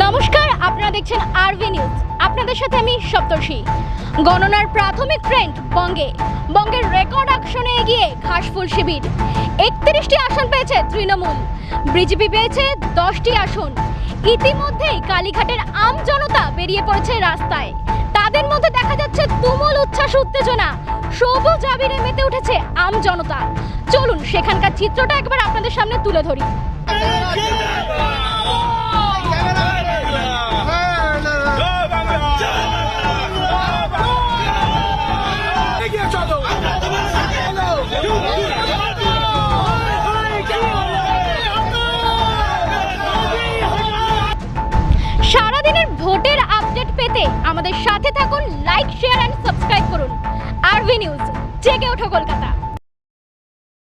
নমস্কার, আপনারা দেখছেন আরভি নিউজ আপনাদের সাথে আমি সপ্তর্ষি। গণনার প্রাথমিক ট্রেন্ড বঙ্গে। বঙ্গের রেকর্ড আকশনে এগিয়ে ঘাসফুল শিবির। একত্রিশটি আসন পেয়েছে তৃণমূল। বিজেপি পেয়েছে দশটি আসন। ইতিমধ্যেই কালীঘাটের আম জনতা বেরিয়ে পড়েছে রাস্তায়। তাদের মধ্যে দেখা যাচ্ছে তুমুল উচ্ছ্বাস, উত্তেজনা। সবুজ আবিরে মেতে উঠেছে আম জনতা। চলুন, সেখানকার চিত্রটা একবার আপনাদের সামনে তুলে ধরি। সারাদিনের ভোটের আপডেট পেতে আমাদের সাথে থাকুন লাইক শেয়ার অ্যান্ড সাবস্ক্রাইব করুন। আরভি নিউজ, জেগে ওঠো কলকাতা।